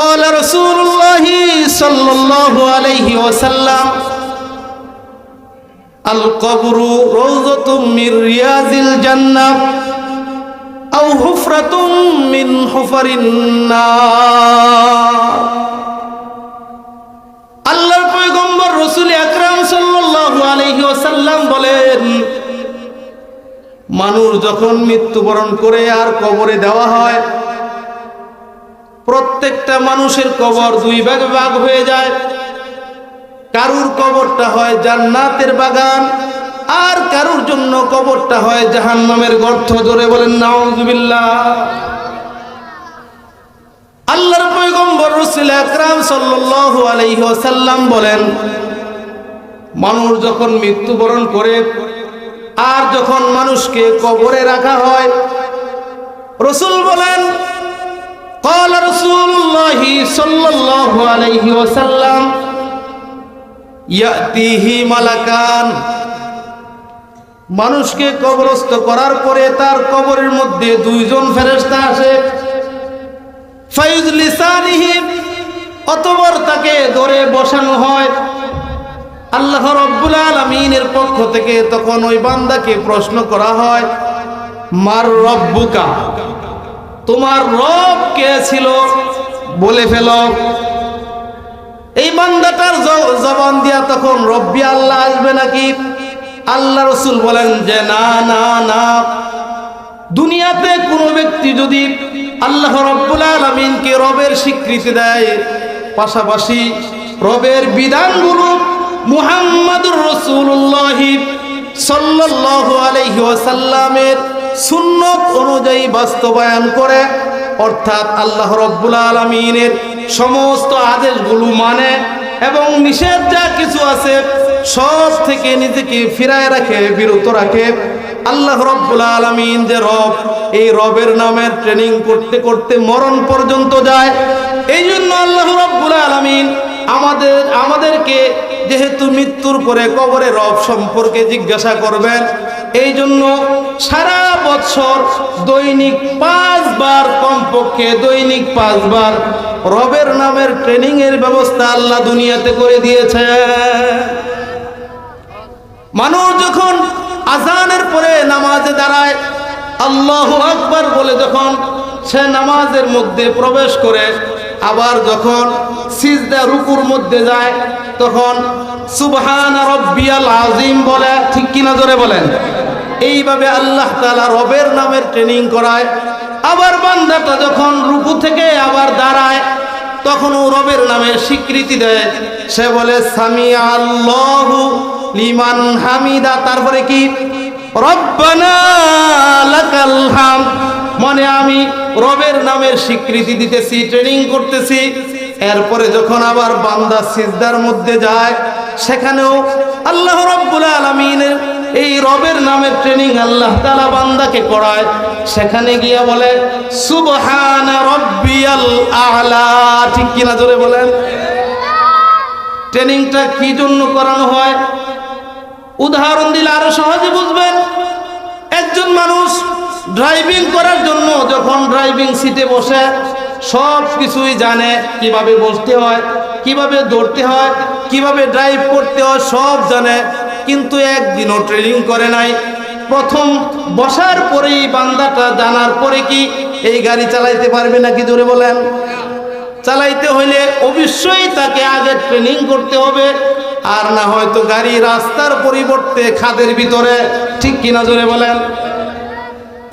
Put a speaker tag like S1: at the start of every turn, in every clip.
S1: قال رسول الله صلى الله عليه وسلم القبر روضة من رياض الجنة أو حفرة من حفر النار আল্লাহর পয়গম্বর রসুল আকরাম সাল্লাল্লাহু আলাইহি ওয়াসাল্লাম বলেন মানুষ যখন মৃত্যুবরণ করে আর কবরে দেওয়া হয় প্রত্যেকটা মানুষের কবর দুই ভাগে ভাগ হয়ে যায়। কারুর কবরটা হয় জান্নাতের বাগান, আর কারুর জন্য কবরটা হয় জাহান্নামের গর্ত। ধরে বলেন, নাউজুবিল্লাহ। আল্লাহর পয়গম্বর রসুল আকরাম সাল্লাল্লাহু আলাইহি ওয়াসাল্লাম বলেন, মানুষ যখন মৃত্যুবরণ করে আর যখন মানুষকে কবরে রাখা হয়, রসুল বলেন قال رسول الله صلى الله عليه وسلم يأتيه ملكان মানুষকে কবরস্থ করার পরে তার কবরের মধ্যে দুইজন ফেরেশতা আসে ফাইজ লিসানিহিম অতবর তাকে ধরে বসানো হয় আল্লাহ রব্বুল আলমিনের পক্ষ থেকে তখন ওই বান্দাকে প্রশ্ন করা হয় মার রব্বুকা তোমার রব কে ছিল? বলে ফেল। এই বান্দাটার জবান দিয়া তখন রব্বি আল্লাহ আসবে নাকি? আল্লাহ রসুল বলেন যে, না না না। দুনিয়াতে কোনো ব্যক্তি যদি আল্লাহ রব্বুল আলমিনকে রবের স্বীকৃতি দেয়, পাশাপাশি রবের বিধানগুলো মুহাম্মাদুর রসুল্লাহ সাল্লাল্লাহু আলাইহি ওয়াসাল্লামের সুন্নত অনুযায়ী বাস্তবায়ন করে, অর্থাৎ আল্লাহ রব্বুল আলমিনের সমস্ত আদেশগুলো মানে এবং নিষেধ যা কিছু আছে সব থেকে নিজেকে ফিরায় রাখে, বিরত রাখে। আল্লাহ রব্বুল আলমিন যে রব, এই রবের নামের ট্রেনিং করতে করতে মরণ পর্যন্ত যায়। এই জন্য আল্লাহ রব্বুল আলমিন আমাদের, আমাদেরকে যেহেতু মৃত্যুর পরে কবরে রব সম্পর্কে জিজ্ঞাসা করবেন এই জন্য সারা বছর দৈনিক পাঁচবার কমপক্ষে দৈনিক পাঁচবার রবের নামের ট্রেনিং এর ব্যবস্থা আল্লাহ দুনিয়াতে করে দিয়েছে। মানুষ যখন আজানের পরে নামাজে দাঁড়ায়, আল্লাহ আকবার বলে যখন সে নামাজের মধ্যে প্রবেশ করে, আবার যখন সিজদা রুকুর মধ্যে যায়, তখন সুবহান রব্বিয়াল আজিম বলে, ঠিক কিনা জোরে বলেন? এইভাবে আল্লাহ তাআলা রবের নামের ট্রেনিং করায়। আবার বান্দাটা যখন রুকু থেকে আবার দাঁড়ায়, তখন ও রবের নামে স্বীকৃতি দেয়। সে বলে সামি আল্লাহু লিমান হামিদা। তারপরে কি? রব্বানা লাকাল হাম মানে আমি রবের নামের স্বীকৃতি দিতেছি ট্রেনিং করতেছি। এরপরে যখন আবার বান্দা সিজদার মধ্যে যায়, সেখানেও আল্লাহ রব্বুল আলমিনের এই রবের নামের ট্রেনিং আল্লাহ তালা বান্দাকে করায়। সেখানে গিয়ে বলে, সুবহান ঠিক কিনা জোরে বলেন। ট্রেনিংটা কি জন্য করানো হয়? উদাহরণ দিলে আরও সহজে বুঝবেন। একজন মানুষ ড্রাইভিং করার জন্য যখন ড্রাইভিং সিটে বসে, সব কিছুই জানে, কীভাবে বসতে হয়, কীভাবে দৌড়তে হয়, কীভাবে ড্রাইভ করতে হয়, সব জানে। কিন্তু একদিনও ট্রেনিং করে নাই। প্রথম বসার পরেই বান্দাটা জানার পরে কি এই গাড়ি চালাইতে পারবে নাকি জোরে বলেন? চালাইতে হইলে অবশ্যই তাকে আগে ট্রেনিং করতে হবে, আর না হয়তো গাড়ি রাস্তার পরিবর্তে খাদের ভিতরে। ঠিক কিনা জোরে বলেন?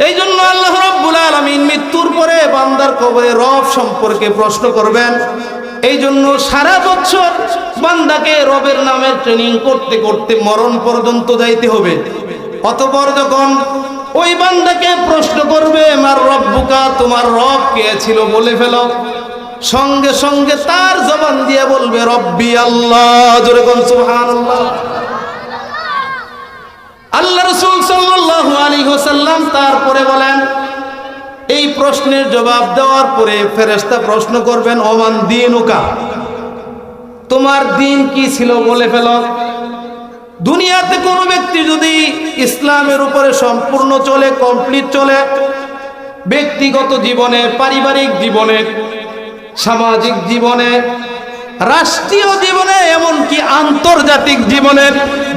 S1: এই জন্য আল্লাহ রব্বুল আলমিন মৃত্যুর পরে বান্দার কবরে রব সম্পর্কে প্রশ্ন করবেন। এই জন্য সারা বছর বান্দাকে রবের নামের ট্রেনিং করতে করতে মরণ পর্যন্ত যাইতে হবে। অতপর যখন ওই বান্দাকে প্রশ্ন করবে আমার রব্বুকা, তোমার রব কে ছিল? বলে ফেলো। সঙ্গে সঙ্গে তার জবান দিয়ে বলবে, রব্বি আল্লাহ। সুবহানাল্লাহ। আল্লাহ রসুল সাল্লাল্লাহু আলী ওয়াসাল্লাম তারপরে বলেন এই প্রশ্নের জবাব দেওয়ার পরে ফেরেশতা প্রশ্ন করবেন, ওমান দিনুকা? তোমার দিন কি ছিল? বলে ফেলো। দুনিয়াতে কোনো ব্যক্তি যদি ইসলামের উপরে সম্পূর্ণ চলে, কমপ্লিট চলে, ব্যক্তিগত জীবনে, পারিবারিক জীবনে, সামাজিক জীবনে, রাষ্ট্রীয় জীবনে, এমনকি আন্তর্জাতিক জীবনে,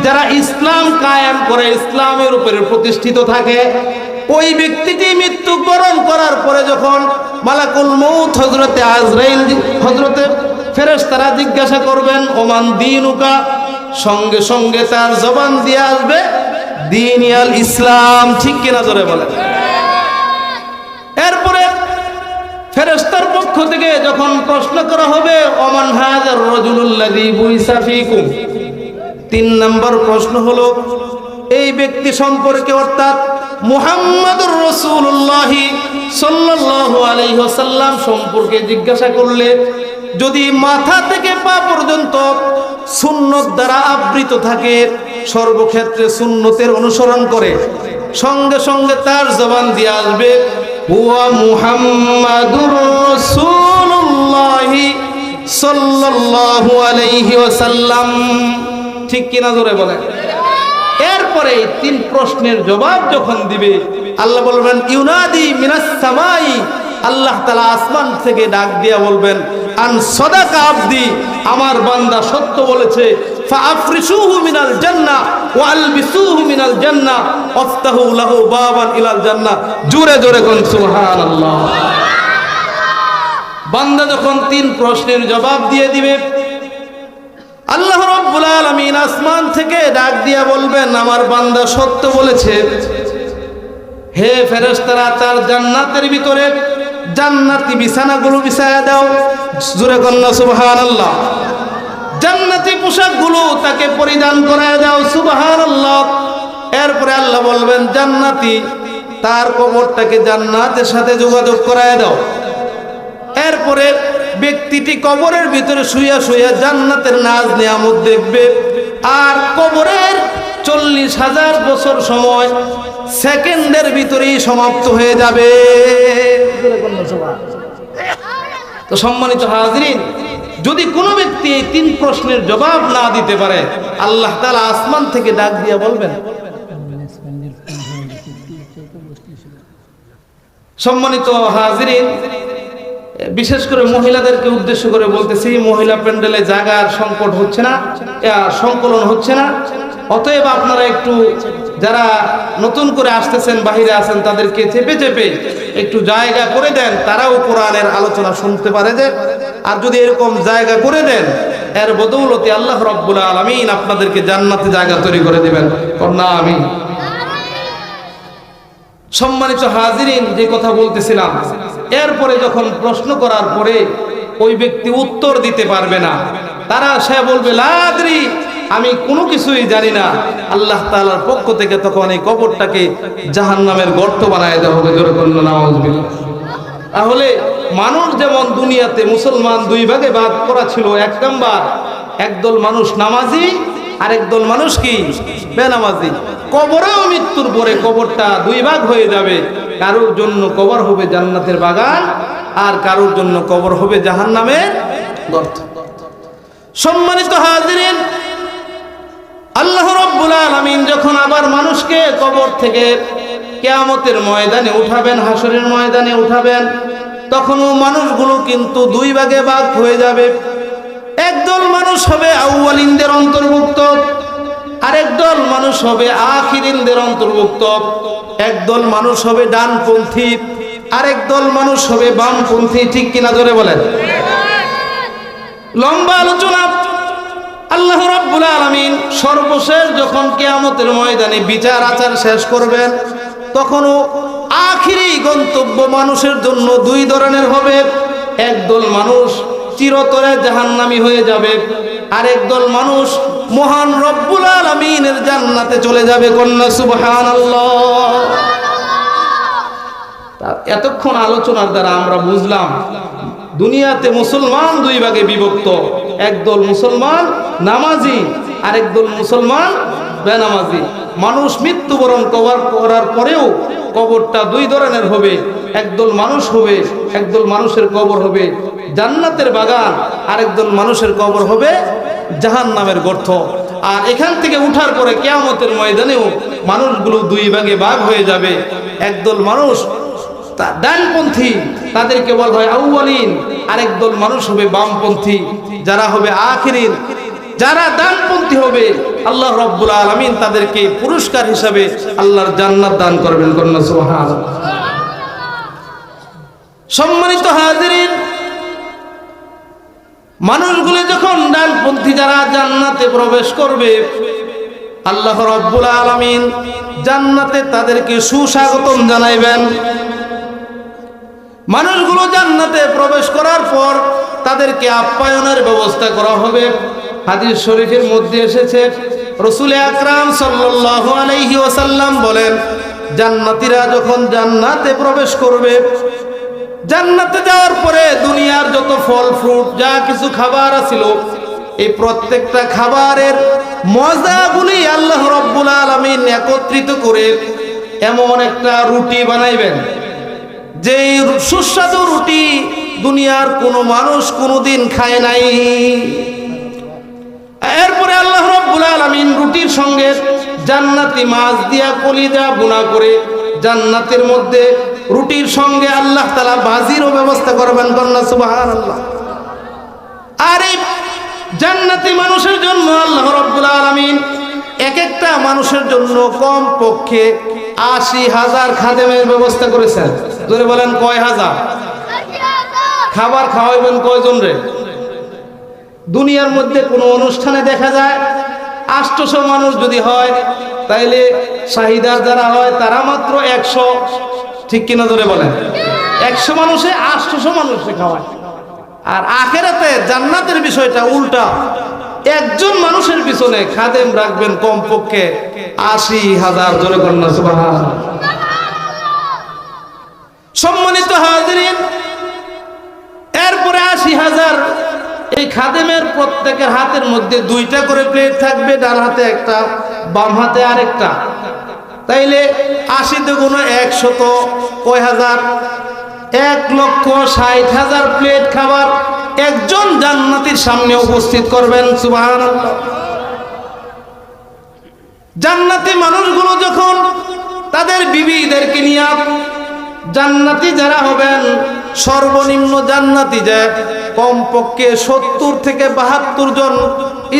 S1: যারা ইসলাম কায়েম করে, ইসলামের উপরে প্রতিষ্ঠিত থাকে ওই ব্যক্তিটি মৃত্যুবরণ করার পরে যখন মালাকুল মৌত হজরতে আজরাইল হজরতে ফেরেস তারা জিজ্ঞাসা করবেন, ওমান দিনুকা? সঙ্গে সঙ্গে তার জবান দিয়ে আসবে, দিন ইয়াল ইসলাম। ঠিক কিনা জোরে বলে এরপরে ফেরেস্তার পক্ষ থেকে যখন প্রশ্ন করা হবে, ওমান হাজার ফীকুম? তিন নম্বর প্রশ্ন হলো এই ব্যক্তি সম্পর্কে অর্থাৎ মুহাম্মাদুর রাসূলুল্লাহ সাল্লাল্লাহু আলাইহি ওয়াসাল্লাম সম্পর্কে জিজ্ঞাসা করলে, যদি মাথা থেকে পা পর্যন্ত সুন্নত দ্বারা আবৃত থাকে, সর্বক্ষেত্রে সুন্নতের অনুসরণ করে, সঙ্গে সঙ্গে তার জবান দিয়ে আসবে, হুয়া মুহাম্মাদুর রাসূলুল্লাহ সাল্লাল্লাহু আলাইহি ওয়াসাল্লাম। ঠিক কিনা জোরে বলেন? এরপরে এই তিন প্রশ্নের জবাব যখন দিবে, আল্লাহ বলবেন, ইউনাদি মিনাস সামাই। আল্লাহ তালা আসমান থেকে ডাক দিয়া বলবেন, আন সদাকা আবদি। আমার বান্দা সত্য বলেছে মিনাল জান্নাহ ওয়া আলবিসুহু মিনাল জান্নাহ লাহু বাবান ইলাল জান্নাহ জোরে জোরে কোন সুবহানাল্লাহ। বান্দা যখন তিন প্রশ্নের জবাব দিয়ে দিবে আল্লাহ রব্বুল আলামিন আসমান থেকে ডাক দিয়া বলবেন, আমার বান্দা সত্য বলেছে। হে ফেরেশতারা, তার জান্নাতের ভিতরে জান্নাতি বিছানাগুলো বিছায়া দাও। জোরে কন্যা, সুবহানাল্লাহ। জান্নাতি পোশাকগুলো তাকে পরিধান করায় দাও, সুবহানাল্লাহ। এরপরে আল্লাহ বলবেন, জান্নাতি, তার কবরটাকে জান্নাতের সাথে যোগাযোগ করায় দাও। এরপরে ব্যক্তিটি কবরের ভিতরে শুইয়া শুইয়া জান্নাতের নাজ নিয়ামত দেখবে। আর কবরের চল্লিশ হাজার বছর সময় সেকেন্ডের ভিতরেই সমাপ্ত হয়ে যাবে। তো সম্মানিত হাজরিন, যদি কোনো ব্যক্তি এই তিন প্রশ্নের জবাব না দিতে পারে, আল্লাহ তালা আসমান থেকে ডাক দিয়ে বলবেন। সম্মানিত হাজরিন বিশেষ করে মহিলাদেরকে উদ্দেশ্য করে বলতেছি মহিলা প্যান্ডেলে জায়গার সংকট হচ্ছে না সংকলন হচ্ছে না। অতএব আপনারা একটু যারা নতুন করে আসতেছেন বাহিরে আছেন তাদেরকে চেপে চেপে একটু জায়গা করে দেন। তারাও কোরআনের আলোচনা শুনতে পারে যে আর যদি এরকম জায়গা করে দেন এর বদৌলতে আল্লাহ রব্বুল আলমিন আপনাদেরকে জান্নাতে জায়গা তৈরি করে দেবেন। না আমি সম্মানিত হাজিরিন যে কথা বলতেছিলাম এরপরে যখন প্রশ্ন করার পরে ওই ব্যক্তি উত্তর দিতে পারবে না, তারা সে বলবে লাদ্রি আমি কোনো কিছুই জানি না। আল্লাহ তাআলার পক্ষ থেকে তখন এই কবরটাকে জাহান্নামের গর্ত বানায় দেওয়া হবে। তাহলে মানুষ যেমন দুনিয়াতে মুসলমান দুই ভাগে ভাগ করা ছিল, এক নাম্বার, একদল মানুষ নামাজি আরেক দল মানুষ কি? বেনামাজি। কবরেও মৃত্যুর পরে কবরটা দুই ভাগ হয়ে যাবে। কারোর জন্য কবর হবে জান্নাতের বাগান, আর কারোর জন্য কবর হবে জাহান্নামের গর্ত। সম্মানিত হাজিরিন, আল্লাহ রব্বুল আলামিন যখন আবার মানুষকে কবর থেকে কেয়ামতের ময়দানে উঠাবেন হাসরের ময়দানে উঠাবেন, তখনও মানুষগুলো কিন্তু দুই ভাগে ভাগ হয়ে যাবে। একদল মানুষ হবে আউয়ালিনদের অন্তর্ভুক্ত, আরেক দল মানুষ হবে আখিরিনদের অন্তর্ভুক্ত। একদল মানুষ হবে ডানপন্থী, আরেক দল মানুষ হবে বামপন্থী, ঠিক কিনা ধরে বলেন? লম্বা আলোচনা। আল্লাহ রাব্বুল আলামিন সর্বশেষ যখন কিয়ামতের ময়দানে বিচার আচার শেষ করবেন, তখনও আখিরি গন্তব্য মানুষের জন্য দুই ধরনের হবে। একদল মানুষ চিরতরে জাহান্নামি হয়ে যাবে। আরেক দল মানুষ মহান রব্বুল আলামিনের জান্নাতে চলে যাবে কন্যা, সুবহানাল্লাহ। তা এতক্ষণ আলোচনার দ্বারা আমরা বুঝলাম, দুনিয়াতে মুসলমান দুই ভাগে বিভক্ত। একদল মুসলমান নামাজি, আরেক দল মুসলমান বেনামাজি। মানুষ মৃত্যুবরণ করার পরেও কবরটা দুই ধরনের হবে। একদল মানুষ হবে, একদল মানুষের কবর হবে জান্নাতের বাগান আরেকদল মানুষের কবর হবে জাহান নামের গর্ত। আর এখান থেকে উঠার পরে কেয়ামতের ময়দানেও মানুষগুলো দুই ভাগে ভাগ হয়ে যাবে। একদল মানুষ ডানপন্থী, তাদেরকে বলা হয় আউয়ালিন। আরেক দল মানুষ হবে বামপন্থী, যারা হবে আখিরিন। যারা দানপন্থী হবে, আল্লাহ রব্বুল আলমিন তাদেরকে পুরস্কার হিসাবে আল্লাহর জান্নাত দান করবেন কন্যা সুবহান সম্মানিত হাজিরিন, মানুষগুলো যখন ডানপন্থী যারা জান্নাতে প্রবেশ করবে, আল্লাহ রব্বুল আলমিন জান্নাতে তাদেরকে সুস্বাগতম জানাইবেন। মানুষগুলো জান্নাতে প্রবেশ করার পর তাদেরকে আপ্যায়নের ব্যবস্থা করা হবে। হাদিস শরীফের মধ্যে এসেছে, রসুল আকরাম ওয়াসাল্লাম বলেন, জান্নাতীরা যখন জান্নাতে প্রবেশ করবে জান্নাতে যাওয়ার পরে দুনিয়ার যত ফল, ফ্রুট, যা কিছু খাবার আছিল, এই প্রত্যেকটা খাবারের মজাগুলি আল্লাহ রব্বুল আলমিন একত্রিত করে এমন একটা রুটি বানাইবেন। যেই সুস্বাদু রুটি দুনিয়ার কোনো মানুষ কোনোদিন খায় নাই। এরপরে আল্লাহ রব্বুল আলমিন রুটির সঙ্গে জান্নাতি মাছ দিয়া কলিজা বোনা করে জান্নাতের মধ্যে রুটির সঙ্গে আল্লাহ তালা বাজিরও ব্যবস্থা করবেন কন্যা সুবাহ আল্লাহ আর এই জান্নাতি মানুষের জন্য আল্লাহ রব্বুল আলমিন এক একটা মানুষের জন্য কম পক্ষে আশি হাজার খাদেমের ব্যবস্থা করেছেন। ধরে বলেন, কয় হাজার? খাবার খাওয়াইবেন কয়জন রে? দুনিয়ার মধ্যে কোনো অনুষ্ঠানে দেখা যায় আষ্টশো মানুষ যদি হয়, তাইলে শাহিদার যারা হয় তারা মাত্র একশো। ঠিক কিনা ধরে বলেন? একশো মানুষে আষ্টশো মানুষে খাওয়ায়। আর আখেরাতে জান্নাতের বিষয়টা উল্টা। একজন মানুষের পিছনে খাদেম রাখবেন কমপক্ষে আশি হাজার কন্যা সম্মানিত হাজিরিন, এরপরে আশি হাজার। এই খাদেমের প্রত্যেকের হাতের মধ্যে দুইটা করে প্লেট থাকবে, ডান হাতে একটা, বাম হাতে আরেকটা। তাইলে আশিতে কোনো একশত কয় হাজার? এক লক্ষ ষাট হাজার প্লেট খাবার একজন জান্নাতির সামনে উপস্থিত করবেন সুবাহান জান্নাতি মানুষগুলো যখন তাদের বিবিদেরকে নিয়ে জান্নাতি যারা হবেন, সর্বনিম্ন জান্নাতি যে কমপক্ষে সত্তর থেকে বাহাত্তর জন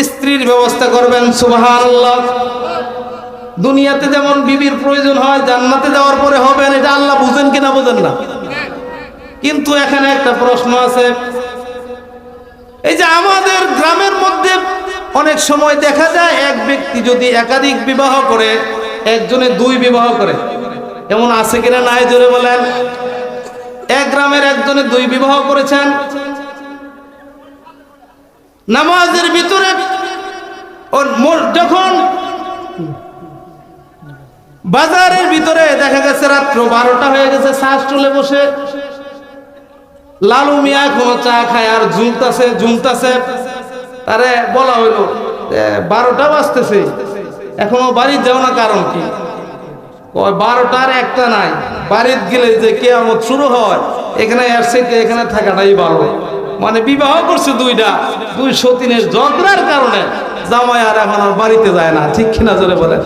S1: স্ত্রীর ব্যবস্থা করবেন সুবাহান দুনিয়াতে যেমন বিবির প্রয়োজন হয়, জান্নাতে যাওয়ার পরে হবেন এটা আল্লাহ বুঝেন কিনা বুঝেন না? কিন্তু এখানে একটা প্রশ্ন আছে। এই যে আমাদের গ্রামের মধ্যে অনেক সময় দেখা যায়, এক ব্যক্তি যদি একাধিক বিবাহ করে, একজনে দুই বিবাহ করে, এমন আছে কিনা নাই জোরে বলেন? এক গ্রামের একজনে দুই বিবাহ করেছেন। নামাজের ভিতরে যখন বাজারের ভিতরে দেখা গেছে রাত্র বারোটা হয়ে গেছে শ্বাস চলে বসে। লালু মিয়া কোনো চা খায় আর ঝুলতাছে ঝুলতাছে। তারে বলা হইল বারোটা বাজতেছে। এখনও বাড়ি যাও না কারণ কি? বারোটার একটা নাই। বাড়িতে গেলে যে কেয়ামত শুরু হয়, এখানে আসছে এখানে থাকাটাই ভালো। মানে বিবাহ করছে দুইটা, দুই সতীনের ঝগড়ার কারণে। জামাই আর এখন আর বাড়িতে যায় না, ঠিক কিনা জোরে বলেন?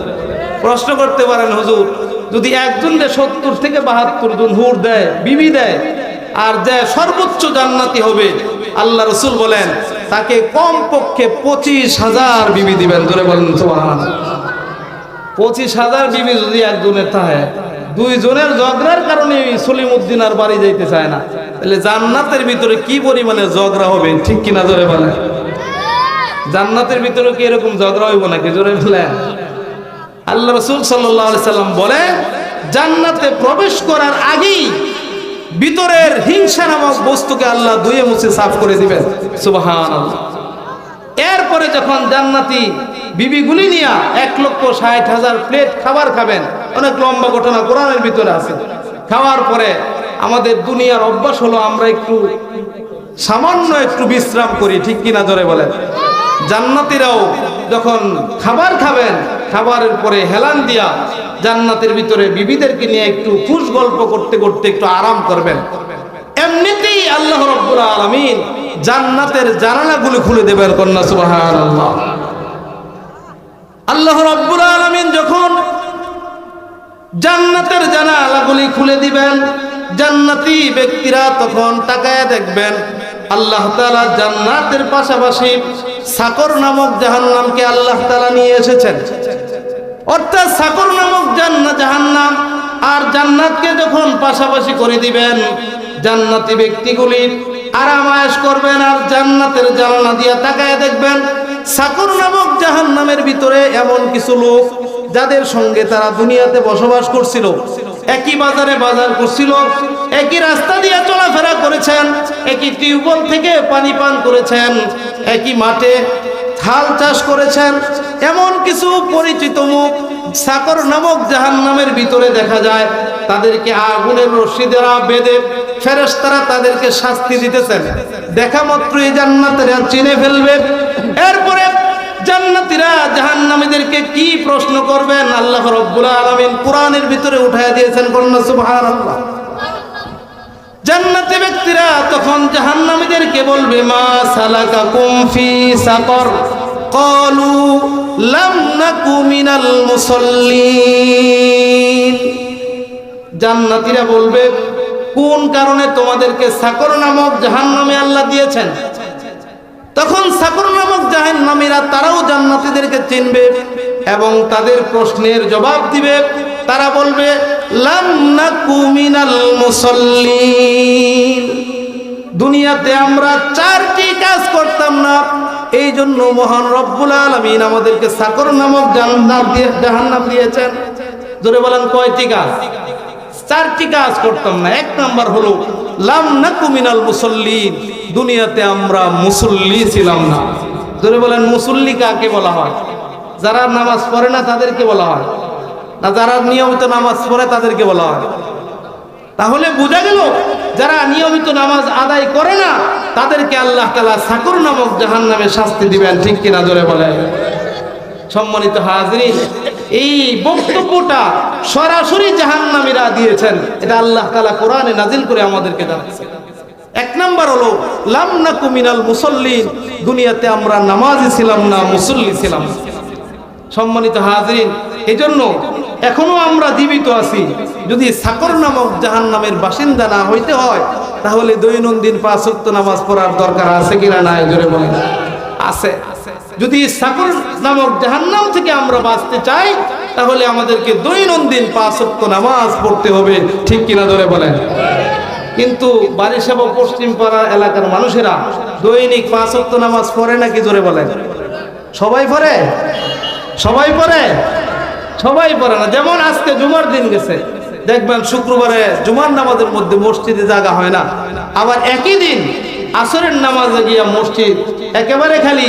S1: প্রশ্ন করতে পারেন হুজুর, যদি একজন সত্তর থেকে বাহাত্তর জন হুর দেয়, বিবি দেয়, আর যে সর্বোচ্চ জান্নাতি হবে, আল্লাহ রসুল বলেন, তাকে কম পক্ষে পঁচিশ হাজার বিবি দিবেন ধরে বলেন পঁচিশ হাজার বিবি যদি একজনের থাকে, দুইজনের ঝগড়ার কারণে সলিম উদ্দিন আর বাড়ি যাইতে চায় না। তাহলে জান্নাতের ভিতরে কি পরিমাণে ঝগড়া হবে, ঠিক কিনা জোরে বলে জান্নাতের ভিতরে কি এরকম ঝগড়া হইব নাকি, জোরে বলেন? আল্লাহ রসুল সাল্লাম বলে, জান্নাতে প্রবেশ করার আগেই ভিতরের হিংসা নামক বস্তুকে আল্লাহ ধুয়ে মুছে সাফ করে দিবেন। সুবাহান এরপরে যখন জান্নাতি বিবিগুলি নিয়ে এক লক্ষ ষাট হাজার প্লেট খাবার খাবেন, অনেক লম্বা ঘটনা কোরআনের ভিতরে আছে। খাওয়ার পরে আমাদের দুনিয়ার অভ্যাস হলো আমরা একটু সামান্য একটু বিশ্রাম করি, ঠিক কিনা ধরে বলেন। জান্নাতিরাও যখন খাবার খাবেন, খাবারের পরে হেলান দিয়া জান্নাতের ভিতরে বিবিদেরকে নিয়ে একটু খুশ গল্প করতে করতে একটু আরাম করবেন। এমনিতেই আল্লাহ রব্বুল আলমিন জান্নাতের জানালাগুলো খুলে দেবেন কন্যা সুবাহান আল্লাহ রব্বুল আলমিন যখন জান্নাতের জানালাগুলি খুলে দিবেন, জান্নাতি ব্যক্তিরা তখন তাকায় দেখবেন আল্লাহ তাআলা জান্নাতের পাশাপাশি সাকর নামক জাহান্নামকে আল্লাহ তাআলা নিয়ে এসেছেন। অর্থাৎ সাকর নামক জান্নাত জাহান্নাম আর জান্নাতকে যখন পাশাপাশি করে দিবেন, জান্নাতি ব্যক্তিগুলি আরামায়েশ করবেন আর জান্নাতের জানালা দিয়া তাকায় দেখবেন, সাকর নামক জাহান্নামের ভিতরে এমন কিছু লোক যাদের সঙ্গে তারা দুনিয়াতে বসবাস করছিল। একই বাজারে বাজার করছিল, একই রাস্তা দিয়ে চলাফেরা করেছেন, একই টিউবওয়েল থেকে পানি পান করেছেন, একই মাঠে হাল চাষ করেছেন, এমন কিছু পরিচিত মুখ সাকর নামক জাহান নামের ভিতরে দেখা যায়, তাদেরকে আগুনের রশ্মি দ্বারা বেঁধে ফেরেশতারা তাদেরকে শাস্তি দিতেছেন। দেখা মাত্রই জান্নাতেরা চিনে ফেলবে। জাহান্নামীদেরকে কি প্রশ্ন করবেন? আল্লাহ রব্বুল আলামিন কোরআনের ভিতরে উঠায় দিয়েছেন কন্যা সুবহানাল্লাহ। জান্নাতি ব্যক্তিরা তখন জাহান্নামীদেরকে বলবে, মা সালাকাকুম ফি সাকর। ক্বালু লাম নাকু মিনাল মুসাল্লিন। জান্নাতীরা বলবে, কোন কারণে তোমাদেরকে সাকর নামক জাহান্নামে আল্লাহ দিয়েছেন? তখন সাকর নামক জাহান্নামীরা তারাও জান্নাতীদেরকে চিনবে এবং তাদের প্রশ্নের জবাব দিবে। তারা বলবে দুনিয়াতে আমরা চারটি কাজ করতাম না। এই জন্য মহান রব্বুল আলমিন আমাদেরকে সাকর নামক জান্নাত দিয়ে জাহান্নাম দিয়েছেন। ধরে বলেন, কয়টি কাজ? চারটি কাজ করতাম না। এক নাম্বার হলো, লাম নাকু মিনাল মুসল্লিন। দুনিয়াতে আমরা মুসল্লি ছিলাম না। ধরে বলেন, মুসল্লি কাকে বলা হয়? যারা নামাজ পড়ে না তাদেরকে বলা হয়। না, যারা নিয়মিত নামাজ পড়ে তাদেরকে বলা হয়। তাহলে বোঝা গেল, যারা নিয়মিত নামাজ আদায় করে না, তাদেরকে আল্লাহ তালা সাকুর নামক জাহান নামে শাস্তি দিবেন। ঠিক কিনা ধরে বলে সম্মানিত হাজরিন, এই বক্তব্যটা সরাসরি জাহান্নামীরা দিয়েছেন। এটা আল্লাহ তালা কোরআনে নাজিল করে আমাদেরকে জানাচ্ছে এক নাম্বার হলো, লাম নাকু মিনাল মুসল্লিন, দুনিয়াতে আমরা নামাজি ছিলাম না মুসল্লি ছিলাম। না। সম্মানিত হাজরিন, এজন্য এখনও আমরা জীবিত আছি। যদি সাকর নামক জাহান নামের বাসিন্দা না হইতে হয়, তাহলে দৈনন্দিন পাঁচ ওয়াক্ত নামাজ পড়ার দরকার আছে কিনা না জোরে বলেন। আছে। যদি সাকর নামক জাহান্নাম থেকে আমরা বাঁচতে চাই, তাহলে আমাদেরকে দৈনন্দিন পাঁচ নামাজ পড়তে হবে, ঠিক কিনা ধরে বলেন? কিন্তু বারিশাব পশ্চিম পাড়া এলাকার মানুষেরা দৈনিক পাঁচ ওয়াক্ত নামাজ পড়ে নাকি জোরে বলেন? সবাই পড়ে? সবাই পড়ে? সবাই পড়ে না। যেমন আজকে জুমার দিন গেছে, দেখবেন শুক্রবারে জুমার নামাজের মধ্যে মসজিদে জায়গা হয় না। আবার একই দিন আসরের নামাজে গিয়া মসজিদ একেবারে খালি।